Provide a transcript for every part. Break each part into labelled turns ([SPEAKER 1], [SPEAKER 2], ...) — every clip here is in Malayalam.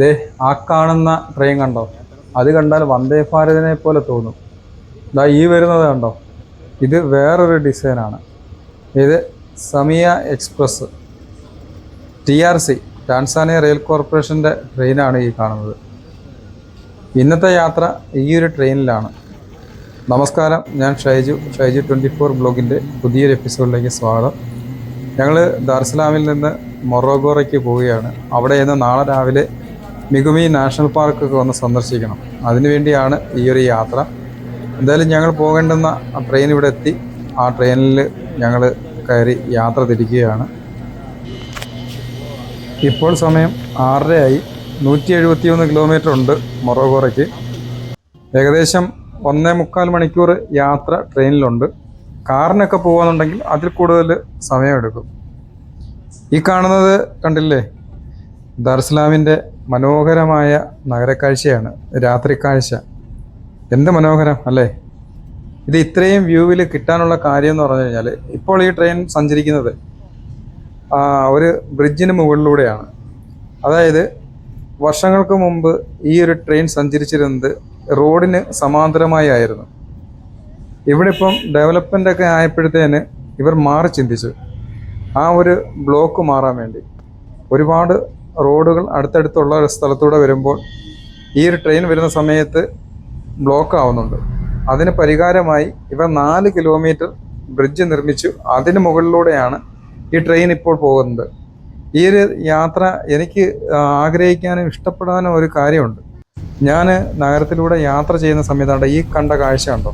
[SPEAKER 1] ദേ ആ കാണുന്ന ട്രെയിൻ കണ്ടോ? അത് കണ്ടാൽ വന്ദേ ഭാരതിനെ പോലെ തോന്നും. ഇതാ ഈ വരുന്നത് കണ്ടോ? ഇത് വേറൊരു ഡിസൈനാണ്. ഇത് Samiya express. T R C Tanzania rail കോർപ്പറേഷന്റെ ട്രെയിനാണ് ഈ കാണുന്നത്. ഇന്നത്തെ യാത്ര ഈ ഒരു ട്രെയിനിലാണ്. നമസ്കാരം ഞാൻ ഷൈജു. ഷൈജു ട്വന്റി ഫോർ ബ്ലോഗിന്റെ പുതിയൊരു എപ്പിസോഡിലേക്ക് സ്വാഗതം. ഞങ്ങൾ ദാർസലാമിൽ നിന്ന് മൊറോഗോറയ്ക്ക് പോവുകയാണ്. അവിടെ നിന്ന് നാളെ രാവിലെ മികുമി നാഷണൽ പാർക്കൊക്കെ വന്ന് സന്ദർശിക്കണം. അതിനുവേണ്ടിയാണ് ഈ ഒരു യാത്ര. എന്തായാലും ഞങ്ങൾ പോകേണ്ടുന്ന ട്രെയിൻ ഇവിടെ എത്തി. ആ ട്രെയിനിൽ ഞങ്ങൾ കയറി യാത്ര തിരിക്കുകയാണ്. ഇപ്പോൾ സമയം ആറരയായി. നൂറ്റി എഴുപത്തിയൊന്ന് കിലോമീറ്റർ ഉണ്ട് മൊറോഗോറയ്ക്ക് ഏകദേശം ഒന്നേ മുക്കാൽ മണിക്കൂർ യാത്ര ട്രെയിനിലുണ്ട്. കാറിനൊക്കെ പോകാന്നുണ്ടെങ്കിൽ അതിൽ കൂടുതൽ സമയമെടുക്കും. ഈ കാണുന്നത് കണ്ടില്ലേ? ദർസ്ലാമിന്റെ മനോഹരമായ നഗരക്കാഴ്ചയാണ്. രാത്രി കാഴ്ച എന്ത് മനോഹരം അല്ലേ? ഇത് ഇത്രയും വ്യൂവിൽ കിട്ടാനുള്ള കാര്യം എന്ന് പറഞ്ഞു കഴിഞ്ഞാൽ ഇപ്പോൾ ഈ ട്രെയിൻ സഞ്ചരിക്കുന്നത് ഒരു ബ്രിഡ്ജിന് മുകളിലൂടെയാണ്. അതായത് വർഷങ്ങൾക്ക് മുമ്പ് ഈ ഒരു ട്രെയിൻ സഞ്ചരിച്ചിരുന്നത് റോഡിന് സമാന്തരമായി ആയിരുന്നു. ഇവിടെ ഇപ്പം ഡെവലപ്മെന്റ് ഒക്കെ ആയപ്പോഴത്തേന് ഇവർ മാറി ചിന്തിച്ചു. ആ ഒരു ബ്ലോക്ക് മാറാൻ വേണ്ടി. ഒരുപാട് റോഡുകൾ അടുത്തടുത്തുള്ള ഒരു സ്ഥലത്തൂടെ വരുമ്പോൾ ഈ ഒരു ട്രെയിൻ വരുന്ന സമയത്ത് ബ്ലോക്ക് ആവുന്നുണ്ട്. അതിന് പരിഹാരമായി ഇവ നാല് കിലോമീറ്റർ ബ്രിഡ്ജ് നിർമ്മിച്ചു. അതിന് മുകളിലൂടെയാണ് ഈ ട്രെയിൻ ഇപ്പോൾ പോകുന്നത്. ഈ ഒരു യാത്ര എനിക്ക് ആഗ്രഹിക്കാനും ഇഷ്ടപ്പെടാനും ഒരു കാര്യമുണ്ട്. ഞാൻ നഗരത്തിലൂടെ യാത്ര ചെയ്യുന്ന സമയത്താണ് ഈ കണ്ട കാഴ്ച കണ്ടോ?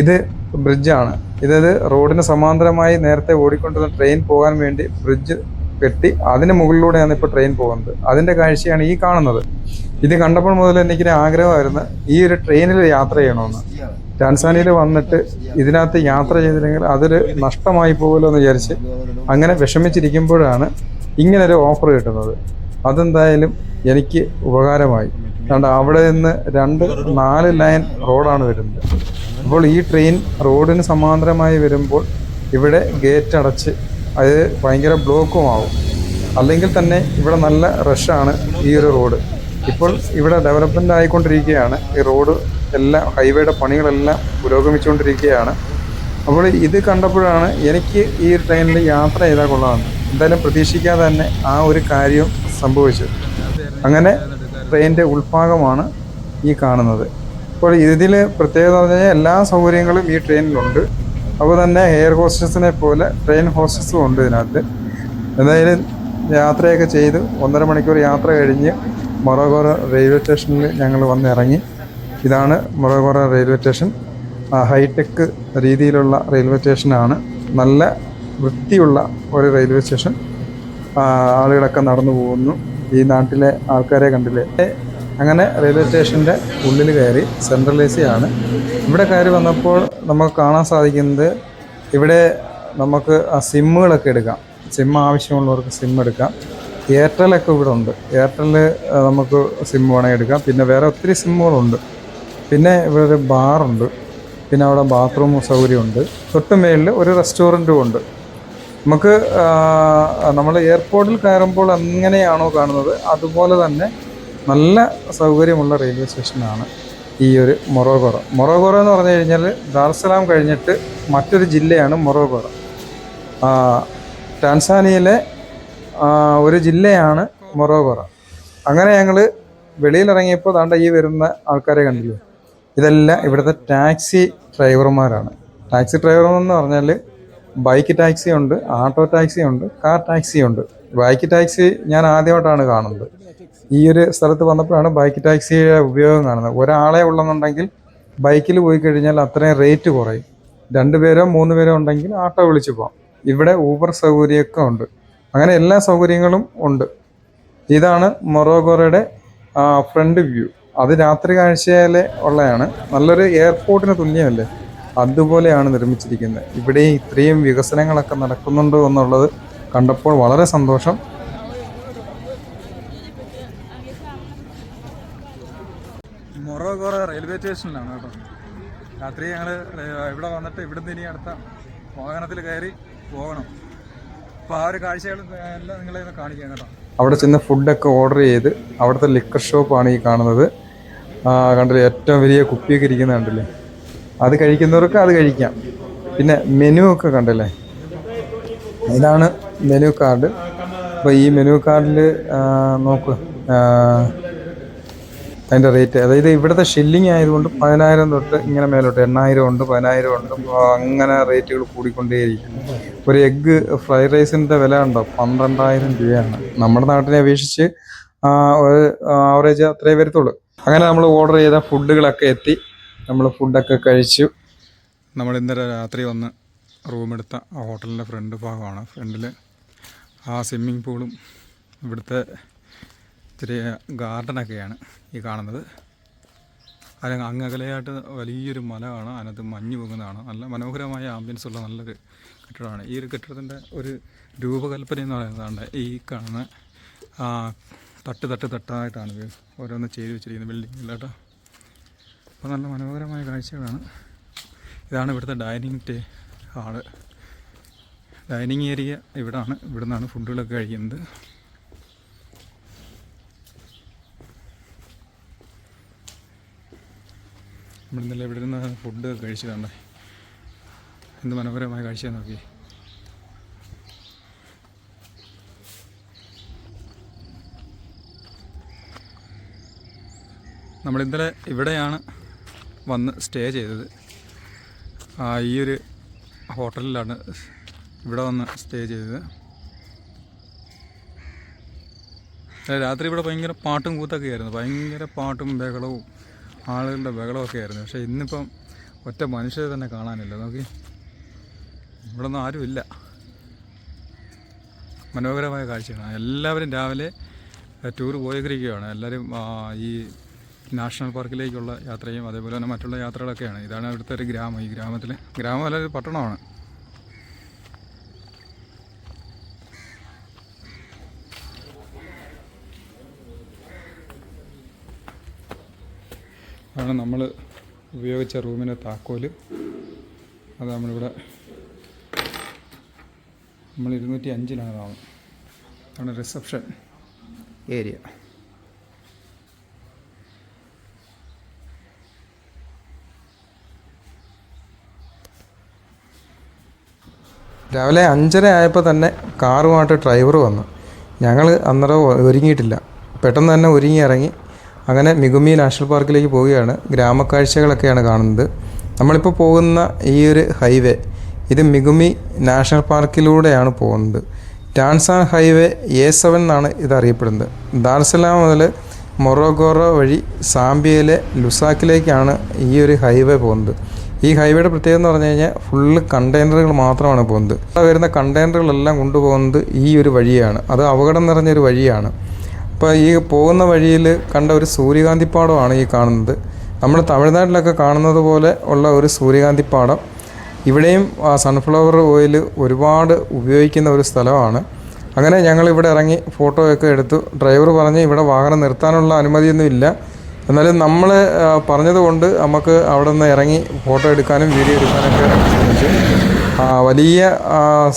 [SPEAKER 1] ഇത് ബ്രിഡ്ജാണ് ഇതായത് റോഡിന് സമാന്തരമായി നേരത്തെ ഓടിക്കൊണ്ടിരുന്ന ട്രെയിൻ പോകാൻ വേണ്ടി ബ്രിഡ്ജ് കെട്ടി അതിന് മുകളിലൂടെയാണ് ഇപ്പോൾ ട്രെയിൻ പോകുന്നത്. അതിന്റെ കാഴ്ചയാണ് ഈ കാണുന്നത്. ഇത് കണ്ടപ്പോൾ മുതൽ എനിക്കൊരു ആഗ്രഹമായിരുന്നു ഈ ഒരു ട്രെയിനിൽ യാത്ര ചെയ്യണമെന്ന്. ടാൻസാനിയയിൽ വന്നിട്ട് ഇതിനകത്ത് യാത്ര ചെയ്തില്ലെങ്കിൽ അതൊരു നഷ്ടമായി പോകുമല്ലോ എന്ന് വിചാരിച്ച് അങ്ങനെ വിഷമിച്ചിരിക്കുമ്പോഴാണ് ഇങ്ങനൊരു ഓഫർ കിട്ടുന്നത്. അതെന്തായാലും എനിക്ക് ഉപകാരമായി. കണ്ട അവിടെ നിന്ന് രണ്ട് നാല് ലൈൻ റോഡാണ് വരുന്നത്. അപ്പോൾ ഈ ട്രെയിൻ റോഡിന് സമാന്തരമായി വരുമ്പോൾ ഇവിടെ ഗേറ്റ് അടച്ച് അത് ഭയങ്കര ബ്ലോക്കും ആവും അല്ലെങ്കിൽ തന്നെ ഇവിടെ നല്ല റഷാണ് ഈ ഒരു റോഡ് ഇപ്പോൾ ഇവിടെ ഡെവലപ്മെന്റ് ആയിക്കൊണ്ടിരിക്കുകയാണ്. ഈ റോഡ് എല്ലാം ഹൈവേയുടെ പണികളെല്ലാം പുരോഗമിച്ചുകൊണ്ടിരിക്കുകയാണ്. അപ്പോൾ ഇത് കണ്ടപ്പോഴാണ് എനിക്ക് ഈ ട്രെയിനിൽ യാത്ര ചെയ്താൽ കൊള്ളാമെന്ന്. എന്തായാലും പ്രതീക്ഷിക്കാതെ തന്നെ ആ ഒരു കാര്യം സംഭവിച്ചു അങ്ങനെ ട്രെയിനിന്റെ ഉൾഭാഗമാണ് ഈ കാണുന്നത്. അപ്പോൾ ഇതിൽ പ്രത്യേകത പറഞ്ഞാൽ എല്ലാ സൗകര്യങ്ങളും ഈ ട്രെയിനിലുണ്ട് അപ്പോൾ തന്നെ എയർ ഹോസ്റ്റസിനെ പോലെ ട്രെയിൻ ഹോസ്റ്റസും ഉണ്ട് ഇതിനകത്ത്. എന്തായാലും യാത്രയൊക്കെ ചെയ്ത് ഒന്നര മണിക്കൂർ യാത്ര കഴിഞ്ഞ് മൊറോഗോറ റെയിൽവേ സ്റ്റേഷനിൽ ഞങ്ങൾ വന്നിറങ്ങി. ഇതാണ് മൊറോഗോറ റെയിൽവേ സ്റ്റേഷൻ ഹൈടെക് രീതിയിലുള്ള റെയിൽവേ സ്റ്റേഷനാണ് നല്ല വൃത്തിയുള്ള ഒരു റെയിൽവേ സ്റ്റേഷൻ ആളുകളൊക്കെ നടന്നു പോകുന്നു. ഈ നാട്ടിലെ ആൾക്കാരെ കണ്ടില്ലേ? അങ്ങനെ റെയിൽവേ സ്റ്റേഷന്റെ ഉള്ളിൽ കയറി സെൻട്രൽ എ സി ആണ് ഇവിടെ കയറി വന്നപ്പോൾ നമുക്ക് കാണാൻ സാധിക്കുന്നത് ഇവിടെ നമുക്ക് ആ സിമ്മുകളൊക്കെ എടുക്കാം. സിം ആവശ്യമുള്ളവർക്ക് സിം എടുക്കാം. എയർടെലൊക്കെ ഇവിടെ ഉണ്ട്. എയർടെൽ നമുക്ക് സിം വേണമെങ്കിൽ എടുക്കാം. പിന്നെ വേറെ ഒത്തിരി സിമ്മുകളുണ്ട് പിന്നെ ഇവിടെ ഒരു ബാറുണ്ട് പിന്നെ അവിടെ ബാത്റൂം സൗകര്യമുണ്ട്. തൊട്ട് മേളിൽ ഒരു റെസ്റ്റോറന്റും ഉണ്ട്. നമുക്ക് നമ്മൾ എയർപോർട്ടിൽ കയറുമ്പോൾ എങ്ങനെയാണോ കാണുന്നത്? അതുപോലെ തന്നെ നല്ല സൗകര്യമുള്ള റെയിൽവേ സ്റ്റേഷനാണ് ഈ ഒരു മൊറോഗോറ. മൊറോഗോറ എന്ന് പറഞ്ഞു കഴിഞ്ഞാൽ ദാർസലാം കഴിഞ്ഞിട്ട് മറ്റൊരു ജില്ലയാണ് മൊറോഗോറ. ടാൻസാനിയയിലെ ഒരു ജില്ലയാണ് മൊറോഗോറ. അങ്ങനെ ഞങ്ങൾ വെളിയിലിറങ്ങിയപ്പോൾ താണ്ട ഈ വരുന്ന ആൾക്കാരെ കണ്ടില്ലേ? ഇതെല്ലാം ഇവിടുത്തെ ടാക്സി ഡ്രൈവർമാരാണ്. ടാക്സി ഡ്രൈവർമെന്ന് പറഞ്ഞാൽ ബൈക്ക് ടാക്സി ഉണ്ട് ആട്ടോ ടാക്സി ഉണ്ട് കാർ ടാക്സി ഉണ്ട് ബൈക്ക് ടാക്സി ഞാൻ ആദ്യമായിട്ടാണ് കാണുന്നത്. ഈ ഒരു സ്ഥലത്ത് വന്നപ്പോഴാണ് ബൈക്ക് ടാക്സിയുടെ ഉപയോഗം കാണുന്നത്. ഒരാളെ ഉള്ളെന്നുണ്ടെങ്കിൽ ബൈക്കിൽ പോയി കഴിഞ്ഞാൽ അത്രയും റേറ്റ് കുറയും. രണ്ട് പേരോ മൂന്ന് പേരോ ഉണ്ടെങ്കിൽ ആട്ടോ വിളിച്ച് പോകാം. ഇവിടെ ഊബർ സൗകര്യമൊക്കെ ഉണ്ട്. അങ്ങനെ എല്ലാ സൗകര്യങ്ങളും ഉണ്ട്. ഇതാണ് മൊറോഗോറയുടെ ഫ്രണ്ട് വ്യൂ അത് രാത്രി കാഴ്ചയിലെ ഉള്ളതാണ്. നല്ലൊരു എയർപോർട്ടിന് തുല്യമല്ലേ? അതുപോലെയാണ് നിർമ്മിച്ചിരിക്കുന്നത്. ഇവിടെ ഇത്രയും വികസനങ്ങളൊക്കെ നടക്കുന്നുണ്ട് എന്നുള്ളത് കണ്ടപ്പോൾ വളരെ സന്തോഷം മൊറോഗോറ റെയിൽവേ സ്റ്റേഷനിലാണ് കേട്ടോ. രാത്രി ഞങ്ങൾ ഇവിടെ വന്നിട്ട് ഇവിടുന്ന് ഇനി അടുത്ത വാഹനത്തിൽ കയറി പോകണം. അപ്പോൾ ആ ഒരു കാഴ്ചകൾ എല്ലാം നിങ്ങളെ ഒന്ന് കാണിക്കാം കേട്ടോ. അവിടെ ചെന്ന് ഫുഡൊക്കെ ഓർഡർ ചെയ്ത് അവിടുത്തെ ലിക്കർ ഷോപ്പാണ് ഈ കാണുന്നത്. കണ്ടില്ലേ ഏറ്റവും വലിയ കുപ്പിയൊക്കെ ഇരിക്കുന്നത് കണ്ടില്ലേ? അത് കഴിക്കുന്നവർക്ക് അത് കഴിക്കാം. പിന്നെ മെനു ഒക്കെ കണ്ടല്ലേ? ഇതാണ് മെനു കാർഡ് അപ്പോൾ ഈ മെനു കാർഡിൽ നോക്ക് അതിന്റെ റേറ്റ് അതായത് ഇവിടുത്തെ ഷില്ലിങ് ആയതുകൊണ്ട് പതിനായിരം തൊട്ട് ഇങ്ങനെ മേലോട്ട് എണ്ണായിരം ഉണ്ട് പതിനായിരം ഉണ്ട് അങ്ങനെ റേറ്റുകൾ കൂടിക്കൊണ്ടേയിരിക്കും ഒരു എഗ്ഗ് ഫ്രൈഡ് റൈസിന്റെ വില ഉണ്ടോ പന്ത്രണ്ടായിരം രൂപയാണ്. നമ്മുടെ നാട്ടിനെ അപേക്ഷിച്ച് ഒരു ആവറേജ് അത്രേ വരത്തുള്ളൂ. അങ്ങനെ നമ്മൾ ഓർഡർ ചെയ്ത ഫുഡുകളൊക്കെ എത്തി. നമ്മൾ ഫുഡൊക്കെ കഴിച്ചു. നമ്മൾ ഇന്നലെ രാത്രി വന്ന് റൂമെടുത്ത ആ ഹോട്ടലിന്റെ ഫ്രണ്ട് ഭാഗമാണ്. ഫ്രണ്ടിൽ ആ സ്വിമ്മിംഗ് പൂളും ഇവിടുത്തെ ചെറിയ ഗാർഡനൊക്കെയാണ് ഈ കാണുന്നത്. അതിന് അങ്ങകലെയായിട്ട് വലിയൊരു മല കാണാം അതിനകത്ത് മഞ്ഞ് പൊങ്ങുന്നതാണ്. നല്ല മനോഹരമായ ആംബിയൻസ് ഉള്ള നല്ലൊരു കെട്ടിടമാണ്. ഈ ഒരു കെട്ടിടത്തിന്റെ ഒരു രൂപകൽപ്പന എന്ന് പറയുന്നതാണ് ഈ കാണുന്ന തട്ട് തട്ട് തട്ടായിട്ടാണ് ഇത് ഓരോന്ന് ചെയ്ത് വെച്ചിരിക്കുന്നത് ബിൽഡിങ്ങിലോട്ടോ അപ്പോൾ നല്ല മനോഹരമായ കാഴ്ചകളാണ്. ഇതാണ് ഇവിടുത്തെ ഡൈനിങ് ടേ ഹാൾ. ഡൈനിങ് ഏരിയ ഇവിടാണ്. ഇവിടുന്നാണ് ഫുഡുകളൊക്കെ കഴിക്കുന്നത്. നമ്മൾ ഇവിടെ നിന്ന് ഫുഡ് കഴിച്ചു കണ്ടേ. എന്ത് മനോഹരമായ കാഴ്ച നോക്കി നമ്മൾ ഇന്നലെ ഇവിടെയാണ് വന്ന് സ്റ്റേ ചെയ്തത്. ഈ ഒരു ഹോട്ടലിലാണ് ഇവിടെ വന്ന് സ്റ്റേ ചെയ്തത്. രാത്രി ഇവിടെ ഭയങ്കര പാട്ടും കൂത്തൊക്കെ ആയിരുന്നു ഭയങ്കര പാട്ടും ബഹളവും. ആളുകളുടെ ബഹളമൊക്കെ ആയിരുന്നു. പക്ഷേ ഇന്നിപ്പം ഒറ്റ മനുഷ്യരെ തന്നെ കാണാനില്ല. നോക്കി. ഇവിടെ ഒന്നും ആരുമില്ല മനോഹരമായ കാഴ്ചയാണ് എല്ലാവരും രാവിലെ ടൂർ പോയിരിക്കുകയാണ് എല്ലാവരും ഈ നാഷണൽ പാർക്കിലേക്കുള്ള യാത്രയും അതേപോലെ തന്നെ മറ്റുള്ള യാത്രകളൊക്കെയാണ്. ഇതാണ് ഇവിടുത്തെ ഒരു ഗ്രാമം. ഈ ഗ്രാമത്തിൽ ഗ്രാമം അല്ല ഒരു പട്ടണമാണ്. അതാണ് നമ്മൾ ഉപയോഗിച്ച റൂമിന്റെ താക്കോൽ അത് നമ്മളിവിടെ നമ്മൾ ഇരുന്നൂറ്റി അഞ്ചിലാണ് താമസം അതാണ് റിസപ്ഷൻ ഏരിയ. രാവിലെ അഞ്ചര ആയപ്പോൾ തന്നെ കാറുമായിട്ട് ഡ്രൈവർ വന്നു. ഞങ്ങൾ അന്നേരം ഒരുങ്ങിയിട്ടില്ല. പെട്ടെന്ന് തന്നെ ഒരുങ്ങി ഇറങ്ങി. അങ്ങനെ മികുമി നാഷണൽ പാർക്കിലേക്ക് പോവുകയാണ്. ഗ്രാമക്കാഴ്ചകളൊക്കെയാണ് കാണുന്നത്. നമ്മളിപ്പോൾ പോകുന്ന ഈ ഒരു ഹൈവേ ഇത് മികുമി നാഷണൽ പാർക്കിലൂടെയാണ് പോകുന്നത്. ടാൻസാൻ ഹൈവേ എ സെവൻ എന്നാണ് ഇത് അറിയപ്പെടുന്നത്. ദാർസലാം മുതൽ മൊറോഗോറോ വഴി സാംബിയയിലെ ലുസാക്കിലേക്കാണ് ഈ ഒരു ഹൈവേ പോകുന്നത്. ഈ ഹൈവേയുടെ പ്രത്യേകത എന്ന് പറഞ്ഞു കഴിഞ്ഞാൽ ഫുള്ള് കണ്ടെയ്നറുകൾ മാത്രമാണ് പോകുന്നത്. വരുന്ന കണ്ടെയ്നറുകളെല്ലാം കൊണ്ടുപോകുന്നത് ഈ ഒരു വഴിയാണ്. അത് അപകടം നിറഞ്ഞൊരു വഴിയാണ്. അപ്പോൾ ഈ പോകുന്ന വഴിയിൽ കണ്ട ഒരു സൂര്യകാന്തിപ്പാടമാണ് ഈ കാണുന്നത്. നമ്മൾ തമിഴ്നാട്ടിലൊക്കെ കാണുന്നത് പോലെ ഉള്ള ഒരു സൂര്യകാന്തിപ്പാടം ഇവിടെയും സൺഫ്ലവർ ഓയിൽ ഒരുപാട് ഉപയോഗിക്കുന്ന ഒരു സ്ഥലമാണ്. അങ്ങനെ ഞങ്ങൾ ഇവിടെ ഇറങ്ങി ഫോട്ടോയൊക്കെ എടുത്തു. ഡ്രൈവർ പറഞ്ഞ് ഇവിടെ വാഹനം നിർത്താനുള്ള അനുമതിയൊന്നും ഇല്ല. എന്നാലും നമ്മൾ പറഞ്ഞതുകൊണ്ട് നമുക്ക് അവിടെ നിന്ന് ഇറങ്ങി ഫോട്ടോ എടുക്കാനും വീഡിയോ എടുക്കാനൊക്കെ ശ്രമിച്ചു. വലിയ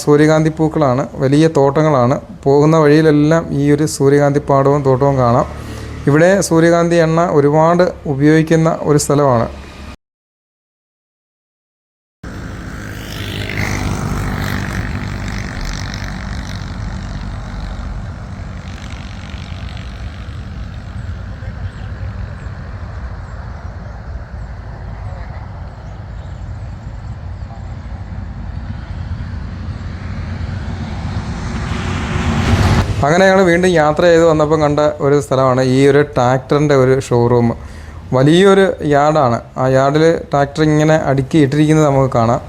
[SPEAKER 1] സൂര്യകാന്തി പൂക്കളാണ് വലിയ തോട്ടങ്ങളാണ്. പോകുന്ന വഴിയിലെല്ലാം ഈ ഒരു സൂര്യകാന്തി പാടവും തോട്ടവും കാണാം. ഇവിടെ സൂര്യകാന്തി എണ്ണ ഒരുപാട് ഉപയോഗിക്കുന്ന ഒരു സ്ഥലമാണ് അങ്ങനെ ഞങ്ങൾ വീണ്ടും യാത്ര ചെയ്ത് വന്നപ്പോൾ കണ്ട ഒരു സ്ഥലമാണ് ഈ ഒരു ട്രാക്ടറിന്റെ ഒരു ഷോറൂം വലിയൊരു യാർഡാണ്. ആ യാർഡിൽ ട്രാക്ടർ ഇങ്ങനെ അടുക്കി ഇട്ടിരിക്കുന്നത് നമുക്ക് കാണാം.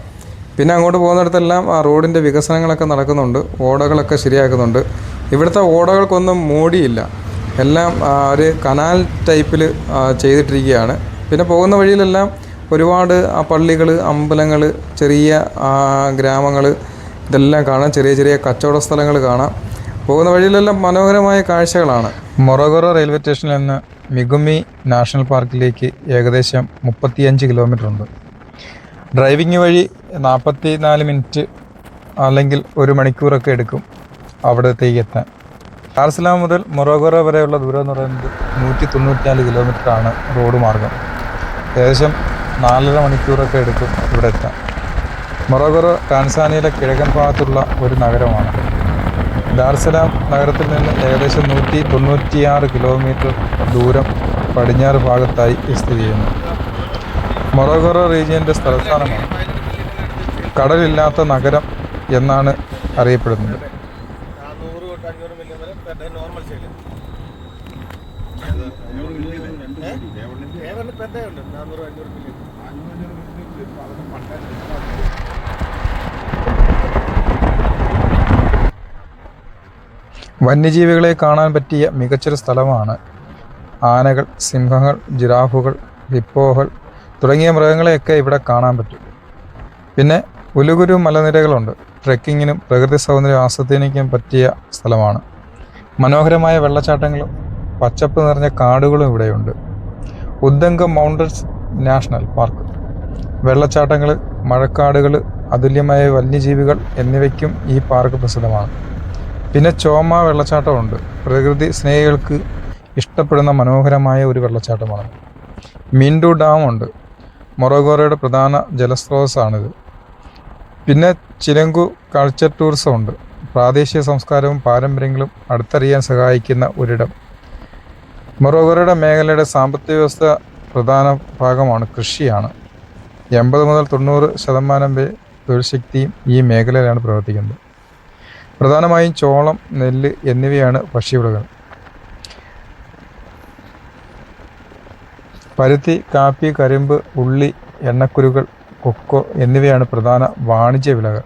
[SPEAKER 1] പിന്നെ അങ്ങോട്ട് പോകുന്നിടത്തെല്ലാം ആ റോഡിന്റെ വികസനങ്ങളൊക്കെ നടക്കുന്നുണ്ട്. ഓടകളൊക്കെ ശരിയാക്കുന്നുണ്ട്. ഇവിടുത്തെ ഓടകൾക്കൊന്നും മൂടിയില്ല. എല്ലാം ഒരു കനാൽ ടൈപ്പിൽ ചെയ്തിട്ടിരിക്കുകയാണ്. പിന്നെ പോകുന്ന വഴിയിലെല്ലാം ഒരുപാട് ആ പള്ളികൾ അമ്പലങ്ങൾ ചെറിയ ഗ്രാമങ്ങൾ ഇതെല്ലാം കാണാം. ചെറിയ ചെറിയ കച്ചവട സ്ഥലങ്ങൾ കാണാം. പോകുന്ന വഴിയിലെല്ലാം മനോഹരമായ കാഴ്ചകളാണ്. മൊറഗോറോ റെയിൽവേ സ്റ്റേഷനിൽ നിന്ന് മികുമി നാഷണൽ പാർക്കിലേക്ക് ഏകദേശം മുപ്പത്തിയഞ്ച് കിലോമീറ്റർ ഉണ്ട്. ഡ്രൈവിംഗ് വഴി നാൽപ്പത്തി നാല് മിനിറ്റ് അല്ലെങ്കിൽ ഒരു മണിക്കൂറൊക്കെ എടുക്കും അവിടത്തേക്ക് എത്താൻ. ഡാർസലാം മുതൽ മൊറോഗോറോ വരെയുള്ള ദൂരം എന്ന് പറയുന്നത് നൂറ്റി തൊണ്ണൂറ്റിനാല് കിലോമീറ്ററാണ് റോഡ് മാർഗം. ഏകദേശം നാലര മണിക്കൂറൊക്കെ എടുക്കും ഇവിടെ എത്താൻ. മൊറോഗോറ ടാൻസാനിയയിലെ കിഴക്കൻ ഭാഗത്തുള്ള ഒരു നഗരമാണ്. ഡാർസലാം നഗരത്തിൽ നിന്ന് ഏകദേശം നൂറ്റി തൊണ്ണൂറ്റിയാറ് കിലോമീറ്റർ ദൂരം പടിഞ്ഞാറ് ഭാഗത്തായി സ്ഥിതി ചെയ്യുന്നു. മൊറോഗോറ റീജിയന്റെ സ്ഥലസ്ഥാനമാണ്. കടലില്ലാത്ത നഗരം എന്നാണ് അറിയപ്പെടുന്നത്.
[SPEAKER 2] ഡേ ഉണ്ട്? നാനൂറ് അഞ്ഞൂറ് മില്യൺ
[SPEAKER 1] വന്യജീവികളെ കാണാൻ പറ്റിയ മികച്ചൊരു സ്ഥലമാണ്. ആനകൾ സിംഹങ്ങൾ ജിറാഫുകൾ ഹിപ്പോകൾ തുടങ്ങിയ മൃഗങ്ങളെയൊക്കെ ഇവിടെ കാണാൻ പറ്റും. പിന്നെ ഉലുകുരു മലനിരകളുണ്ട്. ട്രെക്കിങ്ങിനും പ്രകൃതി സൗന്ദര്യം ആസ്വദിക്കാനും പറ്റിയ സ്ഥലമാണ്. മനോഹരമായ വെള്ളച്ചാട്ടങ്ങളും പച്ചപ്പ് നിറഞ്ഞ കാടുകളും ഇവിടെയുണ്ട്. ഉദ്ദംഗം മൗണ്ടൻസ് നാഷണൽ പാർക്ക്. വെള്ളച്ചാട്ടങ്ങൾ മഴക്കാടുകൾ അതുല്യമായ വന്യജീവികൾ എന്നിവയ്ക്കും ഈ പാർക്ക് പ്രസിദ്ധമാണ്. പിന്നെ ചോമ വെള്ളച്ചാട്ടമുണ്ട്. പ്രകൃതി സ്നേഹികൾക്ക് ഇഷ്ടപ്പെടുന്ന മനോഹരമായ ഒരു വെള്ളച്ചാട്ടമാണ്. മിൻഡു ഡാം ഉണ്ട് മൊറോഗോറയുടെ പ്രധാന ജലസ്രോതസ്സാണിത്. പിന്നെ ചിലങ്കു കൾച്ചർ ടൂറിസം ഉണ്ട് പ്രാദേശിക സംസ്കാരവും പാരമ്പര്യങ്ങളും അടുത്തറിയാൻ സഹായിക്കുന്ന ഒരിടം. മൊറോഗോറയുടെ മേഖലയുടെ സാമ്പത്തിക വ്യവസ്ഥ പ്രധാന ഭാഗമാണ് കൃഷിയാണ്. എൺപത് മുതൽ തൊണ്ണൂറ് ശതമാനം വരെ തൊഴിൽ ശക്തിയും ഈ മേഖലയിലാണ് പ്രവർത്തിക്കുന്നത്. പ്രധാനമായും ചോളം നെല്ല് എന്നിവയാണ് ഭക്ഷ്യവിളകൾ പരുത്തി കാപ്പി കരിമ്പ് ഉള്ളി എണ്ണക്കുരുകൾ കൊക്കോ എന്നിവയാണ് പ്രധാന വാണിജ്യ വിളകൾ.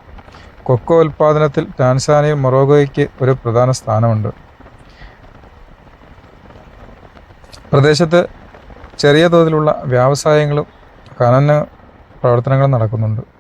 [SPEAKER 1] കൊക്കോ ഉൽപ്പാദനത്തിൽ ടാൻസാനിയ മൊറോഗോയ്ക്ക് ഒരു പ്രധാന സ്ഥാനമുണ്ട്. പ്രദേശത്ത് ചെറിയ തോതിലുള്ള വ്യവസായങ്ങളും ഖനന പ്രവർത്തനങ്ങളും നടക്കുന്നുണ്ട്.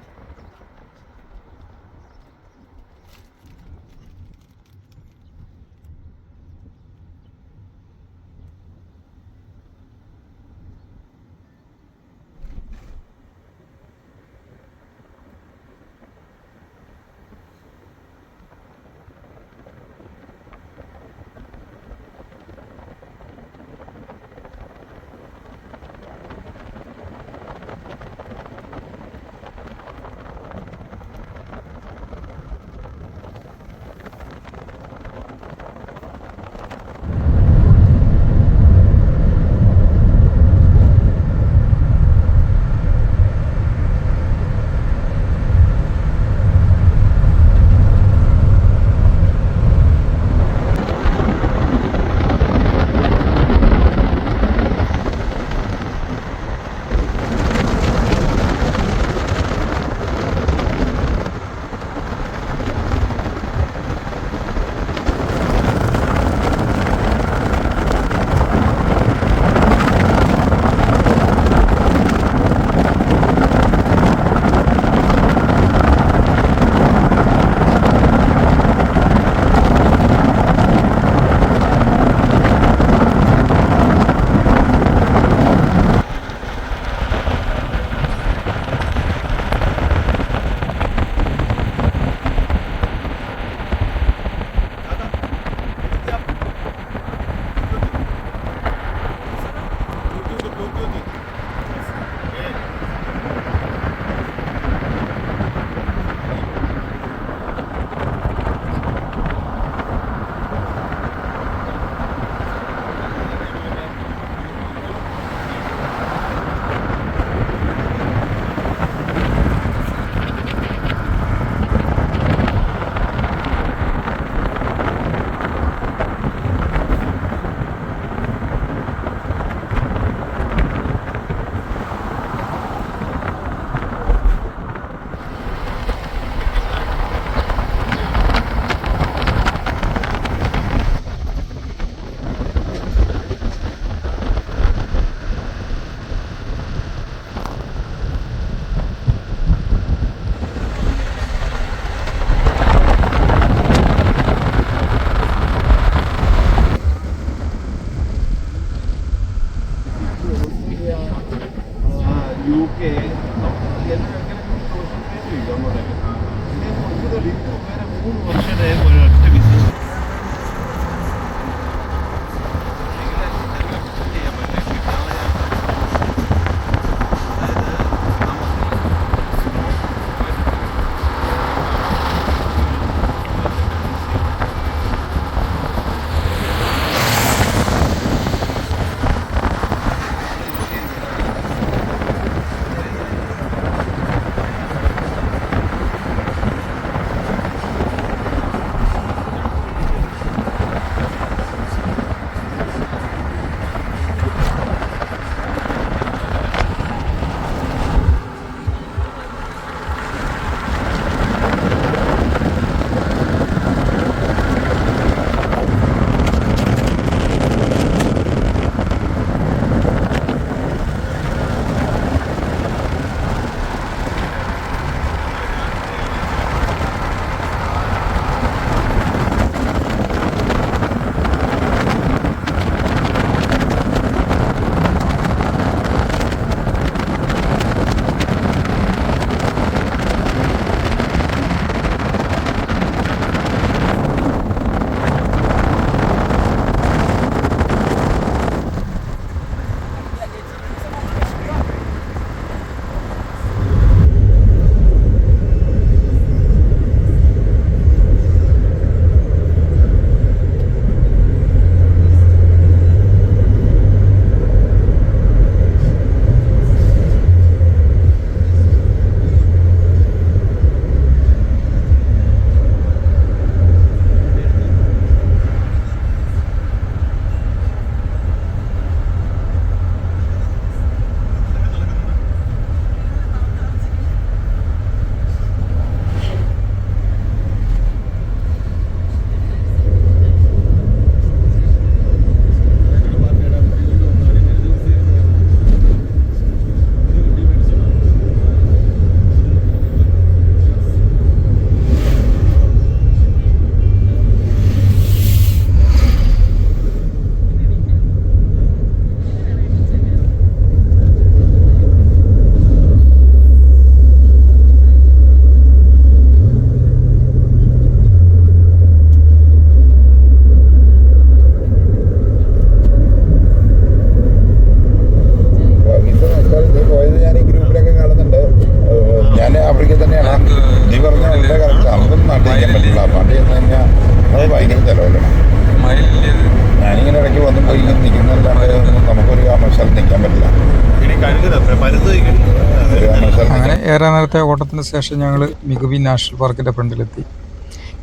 [SPEAKER 1] ഏറെ നേരത്തെ ഓട്ടത്തിന് ശേഷം ഞങ്ങൾ മികുവി നാഷണൽ പാർക്കിന്റെ ഫ്രണ്ടിലെത്തി.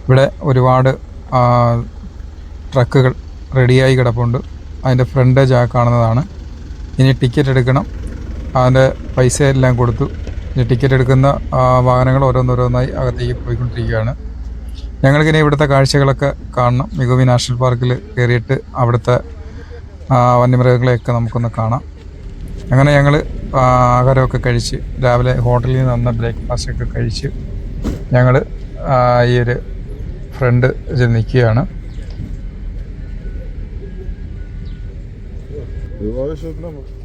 [SPEAKER 1] ഇവിടെ ഒരുപാട് ട്രക്കുകൾ റെഡിയായി കിടപ്പുണ്ട്. അതിന്റെ ഫ്രണ്ടേജ് ആ കാണുന്നതാണ്. ഇനി ടിക്കറ്റ് എടുക്കണം. അതിന്റെ പൈസ എല്ലാം കൊടുത്തു. ഇനി ടിക്കറ്റ് എടുക്കുന്ന വാഹനങ്ങൾ ഓരോന്നോരോന്നായി അകത്തേക്ക് പോയിക്കൊണ്ടിരിക്കുകയാണ്. ഞങ്ങൾക്കിനി ഇവിടുത്തെ കാഴ്ചകളൊക്കെ കാണണം. മികുവി നാഷണൽ പാർക്കിൽ കയറിയിട്ട് അവിടുത്തെ വന്യമൃഗങ്ങളെയൊക്കെ നമുക്കൊന്ന് കാണാം. അങ്ങനെ ഞങ്ങൾ ആഹാരമൊക്കെ കഴിച്ച് രാവിലെ ഹോട്ടലിൽ നിന്ന് വന്ന ബ്രേക്ക്ഫാസ്റ്റ് ഒക്കെ കഴിച്ച് ഞങ്ങൾ ഈ ഒരു ഫ്രണ്ട് നിൽക്കുകയാണ്.
[SPEAKER 2] ഷോപ്പിലാണ്